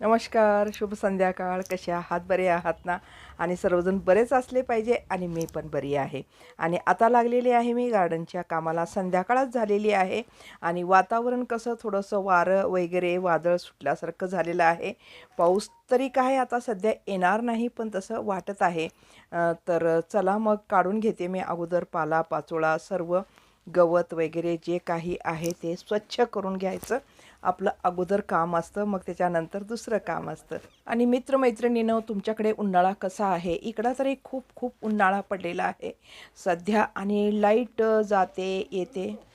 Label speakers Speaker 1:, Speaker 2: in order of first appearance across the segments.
Speaker 1: नमस्कार शुभ संध्याकाळ. कसे आहात? बरे आहात ना? आणि सर्वजण बरेच असले पाहिजे आणि मी पण बरी आहे. आणि आता लागलेली आहे मी गार्डनच्या कामाला. संध्याकाळच झालेली आहे आणि वातावरण कसं थोडंसं वारं वगैरे वादळ सुटल्यासारखं झालेलं आहे. पाऊस तरी काय आता सध्या येणार नाही पण तसं वाटत आहे. तर चला मग काढून घेते मी अगोदर पाला पाचोळा सर्व गवत वगैरे जे काही आहे ते स्वच्छ करून घ्यायचं. आपलं अगोदर काम असतं मग त्याच्यानंतर दुसरं काम असतं. आणि मित्रमैत्रिणीनं तुमच्याकडे उन्हाळा कसा आहे? इकडं तरी खूप खूप उन्हाळा पडलेला आहे. सध्या आणि लाइट जाते येते.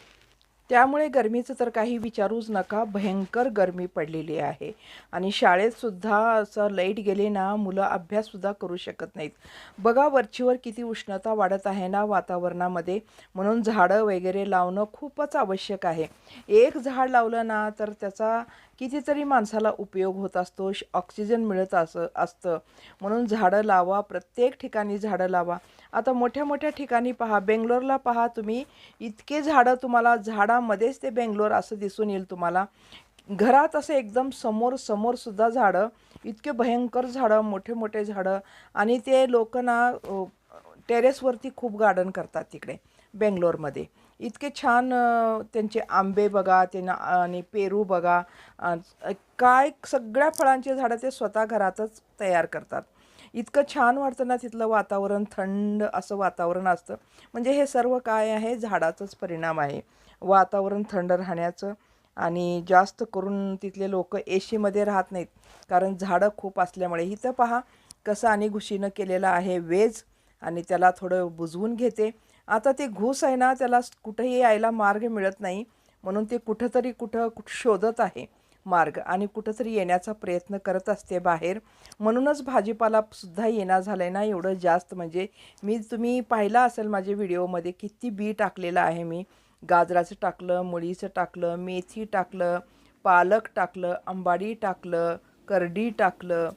Speaker 1: त्यामुळे गरमीचं तर काही विचारूच नका. भयंकर गरमी पडलेली आहे. आणि शाळेतसुद्धा असं लाइट गेले ना मुलं अभ्याससुद्धा करू शकत नाहीत. बघा वरचीवर किती उष्णता वाढत आहे ना वातावरणामध्ये. म्हणून झाडं वगैरे लावणं खूपच आवश्यक आहे. एक झाड लावलं ना तर त्याचा कितीतरी माणसाला उपयोग होत असतो श- ऑक्सिजन मिळत असं असतं. म्हणून झाडं लावा प्रत्येक ठिकाणी झाडं लावा. आता मोठ्या मोठ्या ठिकाणी पहा बेंगलोरला पहा तुम्ही इतके झाडं तुम्हाला झाडामध्येच ते बेंगलोर असं दिसून येईल तुम्हाला. घरात असं एकदम समोर समोरसुद्धा झाडं इतके भयंकर झाडं मोठे मोठे झाडं आणि ते लोक ना टेरेसवरती खूप गार्डन करतात तिकडे बेंगलोरमध्ये. इतके छान त्यांचे आंबे बघा त्यांना आणि पेरू बघा काय सगळ्या फळांची झाडं ते स्वतः घरातच तयार करतात. इतकं छान वाटतं ना तिथलं वातावरण थंड असं वातावरण असतं. म्हणजे हे सर्व काय आहे? झाडाचाच परिणाम आहे. वातावरण थंड राहण्याचं आणि जास्त करून तिथले लोक एशीमध्ये राहत नाहीत. कारण झाडं खूप असल्यामुळे. इथं पहा कसं आणि घुशीनं केलेलं आहे वेज. आणि त्याला थोडं बुजवून घेते. आता ते घूस आहे ना त्याला कुठंही यायला मार्ग मिळत नाही. म्हणून ते कुठंतरी कुठं कुठं शोधत आहे मार्ग आणि कुठंतरी येण्याचा प्रयत्न करत असते बाहेर. म्हणूनच भाजीपालासुद्धा येणं झालं आहे ना एवढं जास्त. म्हणजे मी तुम्ही पाहिला असेल माझ्या व्हिडिओमध्ये किती बी टाकलेलं आहे मी. गाजराचं टाकलं मुळीचं टाकलं मेथी टाकलं पालक टाकलं आंबाडी टाकलं करडी टाकलं.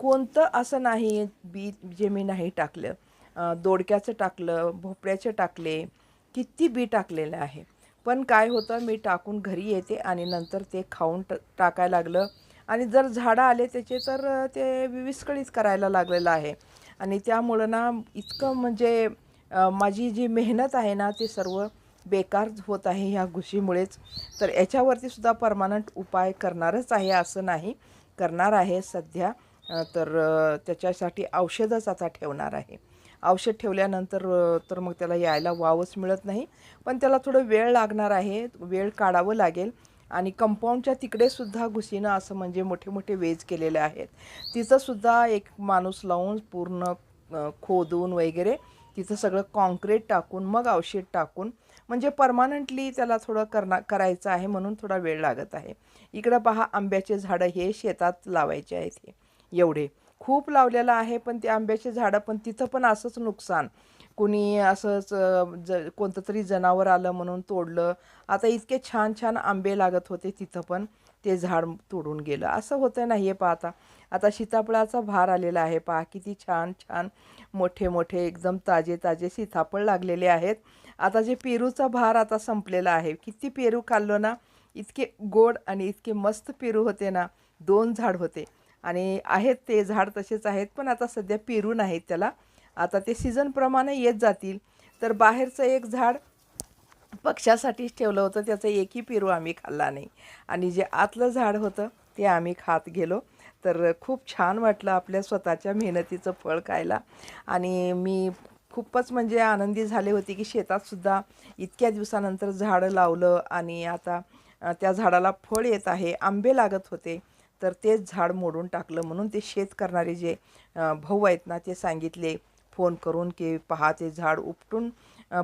Speaker 1: कोणतं असं नाही बी जे मी नाही टाकलं. दोडक्याचं टाकलं भोपळ्याचे टाकले किती बी टाकलेलं आहे. पण काय होतं मी टाकून घरी येते आणि नंतर ते खाऊन ट टाकायला लागलं. आणि जर झाडं आले त्याचे तर ते विस्कळीत करायला लागलेलं आहे. आणि त्यामुळं ना इतकं म्हणजे माझी जी मेहनत आहे ना ते सर्व बेकार होत आहे ह्या घुशीमुळेच. तर याच्यावरती सुद्धा परमानंट उपाय करणारच आहे असं नाही. करणार आहे सध्या. तर त्याच्यासाठी औषधच आता ठेवणार आहे. औषध ठेवल्यानंतर तर मग त्याला यायला वावच मिळत नाही. पण त्याला थोडं वेळ लागणार आहे वेळ काढावं लागेल. आणि कंपाऊंडच्या तिकडेसुद्धा घुसीनं असं म्हणजे मोठे मोठे वेज केलेले आहेत. तिचंसुद्धा एक माणूस लावून पूर्ण खोदून वगैरे तिथं सगळं कॉन्क्रीट टाकून मग औषध टाकून म्हणजे परमानंटली त्याला थोडं करणार करायचं आहे म्हणून थोडा वेळ लागत आहे. इकडं पहा आंब्याचे झाडं हे शेतात लावायचे आहेत हे. एवढे. खूप लावलेलं आहे पण ते आंब्याचे झाडं पण तिथं पण असंच नुकसान. कुणी असंच ज कोणतं तरी जनावर आलं म्हणून तोडलं. आता इतके छान छान आंबे लागत होते तिथं पण. ते झाड तोडून गेलं. असं होतं नाही आहे पाहता. आता सीताफळाचा भार आलेला आहे पहा. किती छान छान मोठे मोठे एकदम ताजे ताजे सीताफळ लागलेले आहेत. आता जे पेरूचा भार आता संपलेला आहे. किती पेरू खाल्लो ना? इतके गोड आणि इतके मस्त पेरू होते ना. दोन झाड होते. आणि आहेत ते झाड तसेच आहेत पण आता सध्या पेरू आहेत त्याला. आता ते सीझनप्रमाणे येत जातील. तर बाहेरचं एक झाड पक्ष्यासाठीच ठेवलं होतं त्याचं एकही पेरू आम्ही खाल्ला नाही. आणि जे आतलं झाड होतं ते आम्ही खात गेलो. तर खूप छान वाटलं आपल्या स्वतःच्या मेहनतीचं फळ खायला. आणि मी खूपच म्हणजे आनंदी झाले होते की शेतातसुद्धा इतक्या दिवसानंतर झाडं लावलं आणि आता त्या झाडाला फळ येत आहे आंबे लागत होते. तर तेच झाड मोडून टाकलं म्हणून ते शेत करणारे जे भाऊ आहेत ना ते सांगितले फोन करून की पहा ते झाड उपटून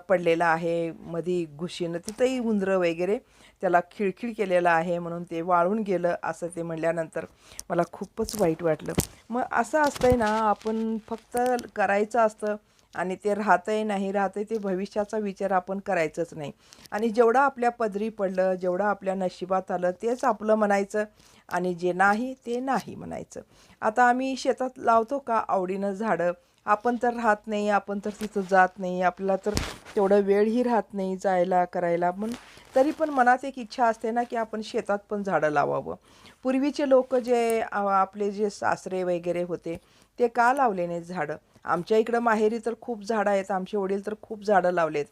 Speaker 1: पडलेलं आहे मधी घुशीनं तिथंही उंदरं वगैरे त्याला खिळखिळ केलेलं आहे म्हणून ते वाळून गेलं असं ते म्हणल्यानंतर मला खूपच वाईट वाटलं. मग असं असतंय ना आपण फक्त करायचं असतं आणि ते राहतंय नाही राहतंय ते भविष्याचा विचार आपण करायचंच नाही. आणि जेवढं आपल्या पदरी पडलं जेवढं आपल्या नशिबात आलं तेच आपलं म्हणायचं आणि जे नाही ते नाही म्हणायचं. आता आम्ही शेतात लावतो का आवडीनं झाडं? आपण तर राहत नाही आपण तर तिथं जात नाही आपल्याला तर तेवढं वेळही राहत नाही जायला करायला. पण तरी पण मनात एक इच्छा असते ना की आपण शेतात पण झाडं लावावं. पूर्वीचे लोक जे आपले जे सासरे वगैरे होते ते का लावले नाहीत झाडं? आमच्या इकडं माहेरी तर खूप झाडं आहेत आमचे वडील तर खूप झाडं लावलेत.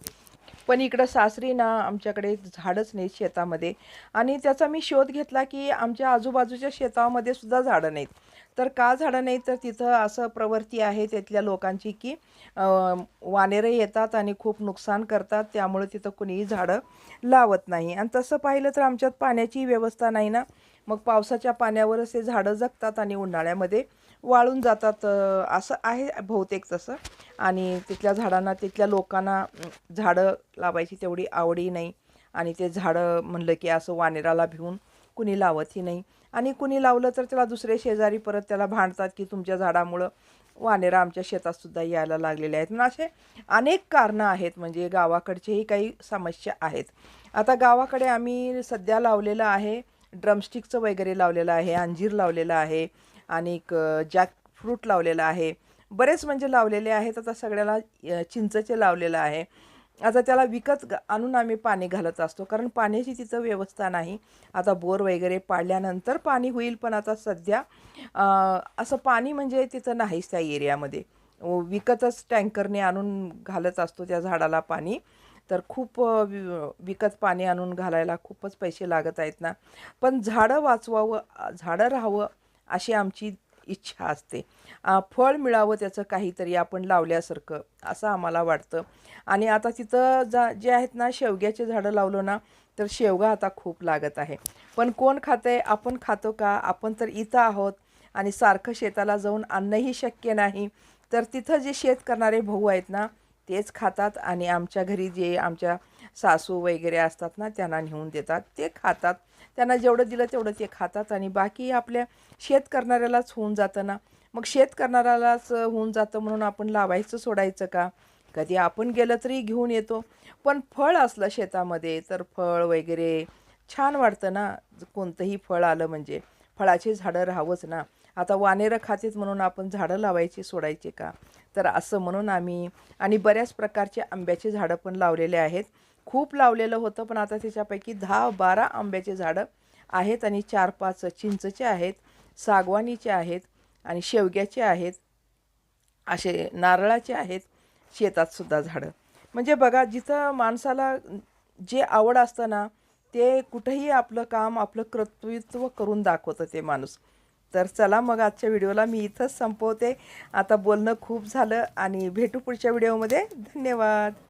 Speaker 1: पण इकडं सासरी ना आमच्याकडे झाडच नाहीत शेतामध्ये. आणि त्याचा मी शोध घेतला की आमच्या आजूबाजूच्या शेतामध्ये सुद्धा झाडं नाहीत. तर का झाडं नाहीत? तर तिथं असं प्रवृत्ती आहे तिथल्या लोकांची की वानेरे येतात आणि खूप नुकसान करतात त्यामुळे तिथं कुणीही झाडं लावत नाही. आणि तसं पाहिलं तर आमच्यात पाण्याची व्यवस्था नाही ना. मग पावसाच्या पाण्यावरच हे झाडं जगतात आणि उन्हाळ्यामध्ये वाळून जातात असं आहे बहुतेक तसं. आणि तिथल्या झाडांना तिथल्या लोकांना झाडं लावायची तेवढी आवडही नाही. आणि ते झाडं म्हणलं की असं वानेराला भिवून कुणी लावतही नाही. आणि कुणी लावलं तर त्याला दुसरे शेजारी परत त्याला भांडतात की तुमच्या झाडामुळं वानेरा आमच्या शेतातसुद्धा यायला लागलेले आहेत. म्हणजे असे अनेक कारणं आहेत म्हणजे गावाकडचेही काही समस्या आहेत. आता गावाकडे आम्ही सध्या लावलेलं आहे ड्रमस्टिकचं वगैरे लावलेलं आहे अंजीर लावलेलं आहे आणि जॅक फ्रूट लावलेलं आहे. बरेच म्हणजे लावलेले आहेत. आता सगळ्याला चिंचचे लावलेलं आहे. आता त्याला विकत आणून आम्ही पाणी घालत असतो. कारण पाण्याची तिथं व्यवस्था नाही. आता बोर वगैरे पाडल्यानंतर पाणी होईल पण आता सध्या असं पाणी म्हणजे तिथं नाहीच त्या एरियामध्ये. विकतच टँकरने आणून घालत असतो त्या झाडाला पाणी. तर खूप विकत पाणी आणून घालायला खूपच पैसे लागत आहेत ना. पण झाडं वाचवावं झाडं राहावं अशी आमची इच्छा असते. फळ मिळावं त्याचं काहीतरी आपण लावल्यासारखं असं आम्हाला वाटतं. आणि आता तिथं जा जे आहेत ना शेवग्याचे झाडं लावलं ना तर शेवगा आता खूप लागत आहे. पण कोण खाते आपण खातो का? आपण तर इथं आहोत आणि सारखं शेताला जाऊन आणणंही शक्य नाही. तर तिथं जे शेत करणारे भाऊ आहेत ना तेच खातात आणि आमच्या घरी जे आमच्या सासू वगैरे असतात ना त्यांना नेऊन देतात. ते खातात. त्यांना जेवढं दिलं तेवढं ते खातात आणि बाकी आपल्या शेत करणाऱ्यालाच होऊन जातं ना. मग शेत करणाऱ्यालाच होऊन जातं म्हणून आपण लावायचं सोडायचं का? कधी आपण गेलं तरी घेऊन येतो. पण फळ असलं शेतामध्ये तर फळ वगैरे छान वाटतं ना. कोणतंही फळ आलं म्हणजे. फळाची झाडं राहावंच ना. आता वानेरं खातेत म्हणून आपण झाडं लावायची सोडायची का? तर असं म्हणून आम्ही आणि बऱ्याच प्रकारचे आंब्याचे झाडं पण लावलेले आहेत. खूप लावलेलं होतं पण आता त्याच्यापैकी दहा बारा आंब्याचे झाडं आहेत आणि चार पाच चिंचचे आहेत सागवानीचे आहेत आणि शेवग्याचे आहेत. असे नारळाचे आहेत शेतात सुद्धा झाडं. म्हणजे बघा जिथं माणसाला जे आवड असतं ना ते कुठंही आपलं काम आपलं कर्तृत्व करून दाखवतं ते माणूस. तर चला मग आजच्या व्हिडिओला मी इथंच संपवते. आता बोलणं खूप झालं आणि भेटू पुढच्या व्हिडिओमध्ये. धन्यवाद.